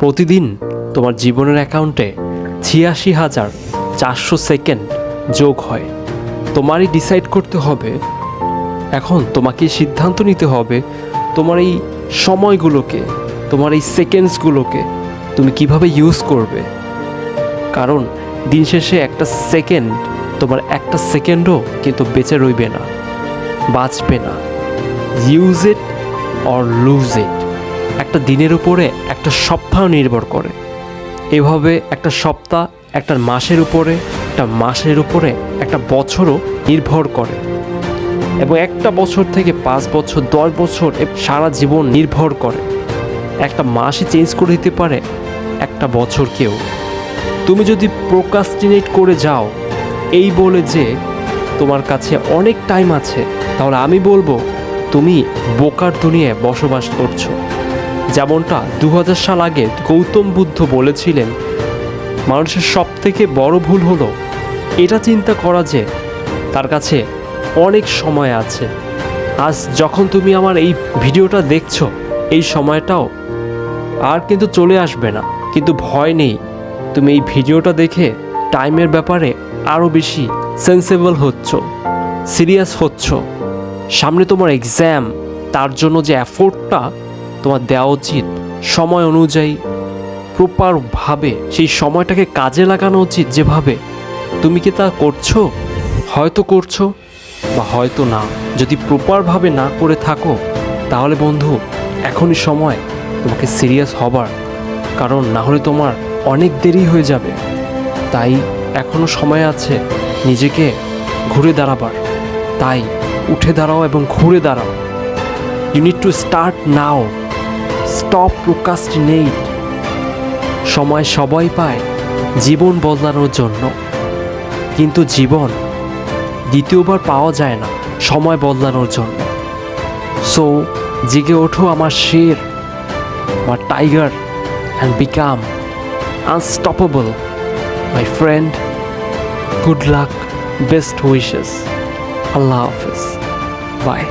প্রতিদিন তোমার জীবনের অ্যাকাউন্টে ছিয়াশি হাজার চারশো সেকেন্ড যোগ হয়। তোমারই ডিসাইড করতে হবে। এখন তোমাকে সিদ্ধান্ত নিতে হবে তোমার এই সময়গুলোকে, তোমার এই সেকেন্ডসগুলোকে তুমি কীভাবে ইউজ করবে। কারণ দিন শেষে একটা সেকেন্ড, তোমার একটা সেকেন্ডও কিন্তু বেঁচে রইবে না, বাঁচবে না। Use it or lose it একটা দিনের উপরে একটা সপ্তাহ নির্ভর করে। এভাবে একটা সপ্তাহ, একটা মাসের উপরে, একটা মাসের উপরে, একটা বছরও নির্ভর করে। এবং একটা বছর থেকে পাঁচ বছর, দশ বছর সারা জীবন নির্ভর করে। একটা মাসই চেঞ্জ করে দিতে পারে একটা বছর কেউ। তুমি যদি প্রোকাস্টিনেট করে যাও, এই বলে যে তোমার কাছে অনেক টাইম আছে, তাহলে আমি বলব, তুমি বোকার দুনিয়ায় বসবাস করছ। যেমনটা দু হাজার সাল আগে গৌতম বুদ্ধ বলেছিলেন, মানুষের সব থেকে বড় ভুল হলো এটা চিন্তা করা যে তার কাছে অনেক সময় আছে। আজ যখন তুমি আমার এই ভিডিওটা দেখছ, এই সময়টাও আর কিন্তু চলে আসবে না। কিন্তু ভয় নেই, তুমি এই ভিডিওটা দেখে টাইমের ব্যাপারে আরও বেশি সেন্সেবল হচ্ছ, সিরিয়াস হচ্ছ। সামনে তোমার এক্সাম, তার জন্য যে অ্যাফোর্টটা তোমার দেওয়া উচিত। সময় অনুযায়ী প্রপারভাবে সেই সময়টাকে কাজে লাগানো উচিত যেভাবে। তুমি কি তা করছ? হয়তো করছ বা হয়তো না। যদি প্রপারভাবে না করে থাকো, তাহলে বন্ধু, এখনই সময় তোমাকে সিরিয়াস হবার। কারণ না হলে তোমার অনেক দেরি হয়ে যাবে। তাই এখনও সময় আছে নিজেকে ঘুরে দাঁড়াবার। তাই উঠে দাঁড়াও এবং ঘুরে দাঁড়াও। You need to start now stop procrastinate. সময় সবাই পায় জীবন বদলানোর জন্য। কিন্তু জীবন দ্বিতীয়বার পাওয়া যায় না সময় বদলানোর জন্য। সো জেগে ওঠো আমার শের, আমার tiger and become unstoppable my friend good luck best wishes আল্লাহ হাফিজ। বাই